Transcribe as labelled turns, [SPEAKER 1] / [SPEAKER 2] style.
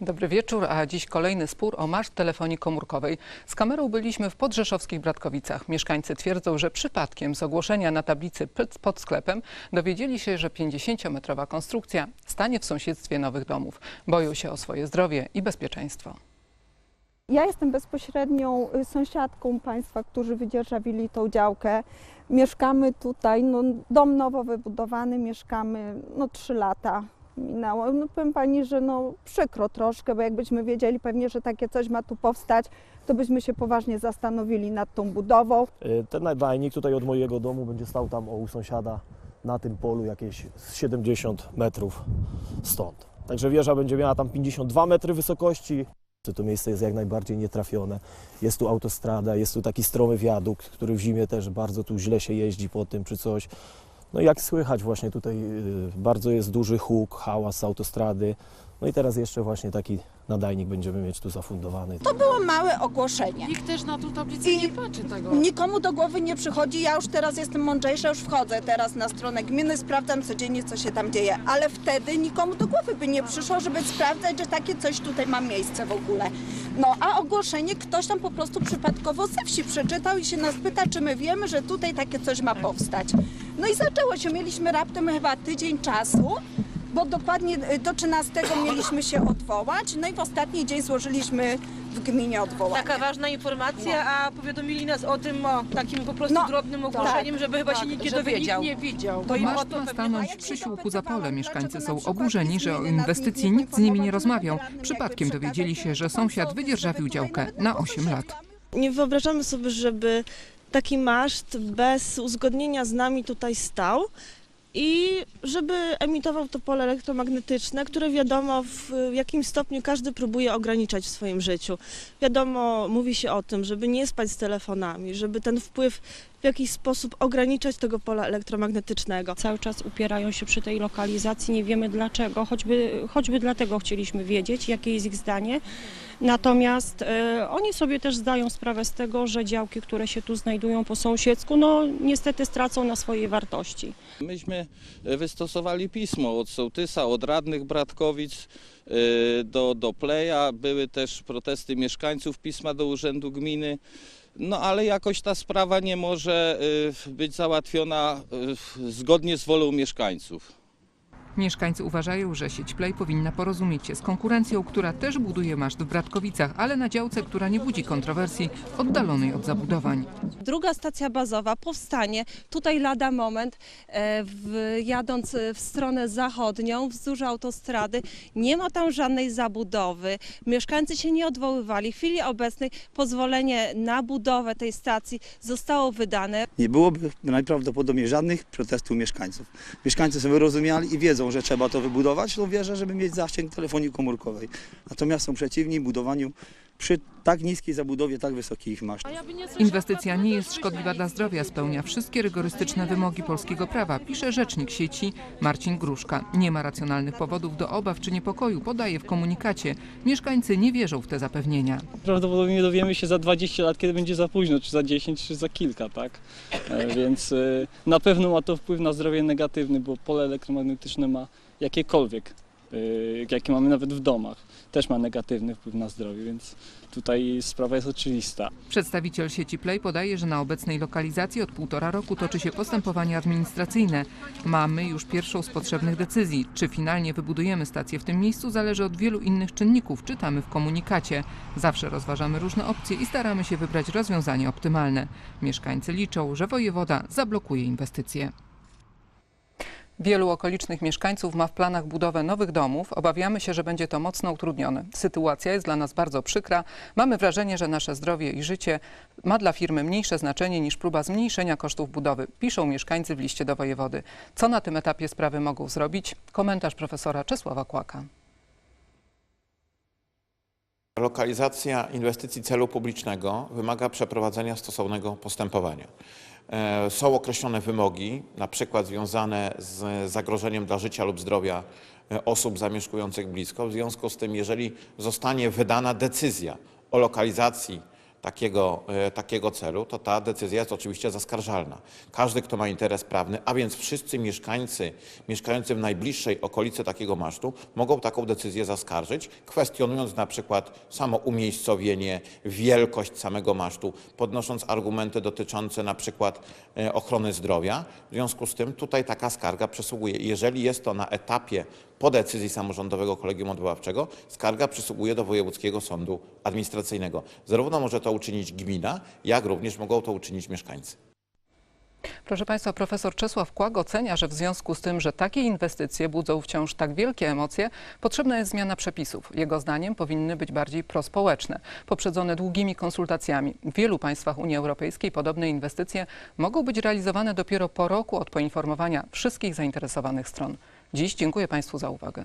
[SPEAKER 1] Dobry wieczór, a dziś kolejny spór o maszt telefonii komórkowej. Z kamerą byliśmy w podrzeszowskich Bratkowicach. Mieszkańcy twierdzą, że przypadkiem z ogłoszenia na tablicy pod sklepem dowiedzieli się, że 50-metrowa konstrukcja stanie w sąsiedztwie nowych domów. Boją się o swoje zdrowie i bezpieczeństwo.
[SPEAKER 2] Ja jestem bezpośrednią y, sąsiadką państwa, którzy wydzierżawili tą działkę. Mieszkamy tutaj, no, dom nowo wybudowany, mieszkamy no, 3 lata minęło. No, powiem pani, że no, przykro troszkę, bo jakbyśmy wiedzieli pewnie, że takie coś ma tu powstać, to byśmy się poważnie zastanowili nad tą budową.
[SPEAKER 3] Y, Ten nadajnik tutaj od mojego domu będzie stał tam u sąsiada na tym polu jakieś z 70 metrów stąd. Także wieża będzie miała tam 52 metry wysokości. To miejsce jest jak najbardziej nietrafione. Jest tu autostrada, jest tu taki stromy wiadukt, który w zimie też bardzo tu źle się jeździ po tym czy coś. No i jak słychać właśnie tutaj y, bardzo jest duży huk, hałas z autostrady. No i teraz jeszcze właśnie taki nadajnik będziemy mieć tu zafundowany.
[SPEAKER 4] To było małe ogłoszenie.
[SPEAKER 5] Nikt też na tą tablicę
[SPEAKER 4] I-
[SPEAKER 5] nie patrzy tego.
[SPEAKER 4] Nikomu do głowy nie przychodzi, ja już teraz jestem mądrzejsza, już wchodzę teraz na stronę gminy, sprawdzam codziennie, co się tam dzieje, ale wtedy nikomu do głowy by nie przyszło, żeby sprawdzać, że takie coś tutaj ma miejsce w ogóle. No a ogłoszenie ktoś tam po prostu przypadkowo ze wsi przeczytał i się nas pyta, czy my wiemy, że tutaj takie coś ma powstać. No i zaczęło się, mieliśmy raptem chyba tydzień czasu, bo dokładnie y, do 13 mieliśmy się odwołać, no i w ostatni dzień złożyliśmy w gminie odwołanie.
[SPEAKER 6] Taka ważna informacja, a powiadomili nas o tym o takim po prostu
[SPEAKER 4] No,
[SPEAKER 6] drobnym ogłoszeniem, żeby chyba się nikt nie
[SPEAKER 5] żeby
[SPEAKER 6] dowiedział.
[SPEAKER 5] nikt nie widział.
[SPEAKER 6] To im o
[SPEAKER 1] Maszt
[SPEAKER 6] to
[SPEAKER 1] ma
[SPEAKER 6] pewnie
[SPEAKER 1] stanąć przy siłku Zapole. Mieszkańcy są oburzeni, że o inwestycji nikt z nimi nie rozmawiał. Przypadkiem dowiedzieli się, że sąsiad wydzierżawił działkę na
[SPEAKER 4] po
[SPEAKER 1] 8 lat.
[SPEAKER 7] Nie wyobrażamy sobie, żeby taki maszt bez uzgodnienia z nami tutaj stał i żeby emitował to pole elektromagnetyczne, które wiadomo w jakim stopniu każdy próbuje ograniczać w swoim życiu. Wiadomo, mówi się o tym, żeby nie spać z telefonami, żeby ten wpływ jakiś sposób ograniczać tego pola elektromagnetycznego.
[SPEAKER 8] cały czas upierają się przy tej lokalizacji. Nie wiemy dlaczego, choćby, choćby dlatego chcieliśmy wiedzieć, jakie jest ich zdanie. Natomiast e, oni sobie też zdają sprawę z tego, że działki, które się tu znajdują po sąsiedzku, no niestety stracą na swojej wartości.
[SPEAKER 9] Myśmy e, wystosowali pismo od sołtysa, od radnych Bratkowic e, do, do Pleja. Były też protesty mieszkańców, pisma do Urzędu Gminy. No ale jakoś ta sprawa nie może e, być załatwiona e, zgodnie z wolą mieszkańców.
[SPEAKER 1] Mieszkańcy uważają, że sieć Play powinna porozumieć się z konkurencją, która też buduje maszt w Bratkowicach, ale na działce, która nie budzi kontrowersji, oddalonej od zabudowań.
[SPEAKER 10] Druga stacja bazowa powstanie tutaj lada moment, e, w, jadąc e, w stronę zachodnią wzdłuż autostrady. Nie ma tam żadnej zabudowy. Mieszkańcy się nie odwoływali. W chwili obecnej pozwolenie na budowę tej stacji zostało wydane.
[SPEAKER 11] nie byłoby najprawdopodobniej żadnych protestów mieszkańców. Mieszkańcy są wyrozumiali i wiedzą, że trzeba to wybudować, to wierzę, żeby mieć zasięg telefonii komórkowej. Natomiast są przeciwni budowaniu przy tak niskiej zabudowie, tak wysokich maszyn.
[SPEAKER 1] Inwestycja nie jest szkodliwa dla zdrowia, spełnia wszystkie rygorystyczne wymogi polskiego prawa, pisze rzecznik sieci Marcin Gruszka. Nie ma racjonalnych powodów do obaw czy niepokoju, podaje w komunikacie. Mieszkańcy nie wierzą w te zapewnienia.
[SPEAKER 12] Prawdopodobnie dowiemy się za 20 lat, kiedy będzie za późno, czy za 10, czy za kilka, tak? E, Więc e, na pewno ma to wpływ na zdrowie negatywny, bo pole elektromagnetyczne ma jakiekolwiek, jakie mamy nawet w domach, też ma negatywny wpływ na zdrowie, więc tutaj sprawa jest oczywista.
[SPEAKER 1] Przedstawiciel sieci Play podaje, że na obecnej lokalizacji od półtora roku toczy się postępowanie administracyjne. Mamy już pierwszą z potrzebnych decyzji. Czy finalnie wybudujemy stację w tym miejscu zależy od wielu innych czynników, czytamy w komunikacie. Zawsze rozważamy różne opcje i staramy się wybrać rozwiązanie optymalne. Mieszkańcy liczą, że wojewoda zablokuje inwestycje. Wielu okolicznych mieszkańców ma w planach budowę nowych domów. Obawiamy się, że będzie to mocno utrudnione. Sytuacja jest dla nas bardzo przykra. Mamy wrażenie, że nasze zdrowie i życie ma dla firmy mniejsze znaczenie niż próba zmniejszenia kosztów budowy, piszą mieszkańcy w liście do wojewody. Co na tym etapie sprawy mogą zrobić? Komentarz profesora Czesława Kłaka.
[SPEAKER 13] Lokalizacja inwestycji celu publicznego wymaga przeprowadzenia stosownego postępowania. E, Są określone wymogi, na przykład związane z zagrożeniem dla życia lub zdrowia e, osób zamieszkujących blisko. W związku z tym, jeżeli zostanie wydana decyzja o lokalizacji takiego, e, takiego celu, to ta decyzja jest oczywiście zaskarżalna. Każdy, kto ma interes prawny, a więc wszyscy mieszkańcy mieszkający w najbliższej okolicy takiego masztu mogą taką decyzję zaskarżyć, kwestionując na przykład samo umiejscowienie, wielkość samego masztu, podnosząc argumenty dotyczące na przykład e, ochrony zdrowia. W związku z tym tutaj taka skarga przysługuje. Jeżeli jest to na etapie po decyzji samorządowego kolegium odwoławczego, skarga przysługuje do Wojewódzkiego Sądu Administracyjnego. Zarówno może to uczynić gmina, jak również mogą to uczynić mieszkańcy.
[SPEAKER 1] Proszę Państwa, profesor Czesław Kłak ocenia, że w związku z tym, że takie inwestycje budzą wciąż tak wielkie emocje, potrzebna jest zmiana przepisów. Jego zdaniem powinny być bardziej prospołeczne, poprzedzone długimi konsultacjami. W wielu państwach Unii Europejskiej podobne inwestycje mogą być realizowane dopiero po roku od poinformowania wszystkich zainteresowanych stron. Dziś dziękuję Państwu za uwagę.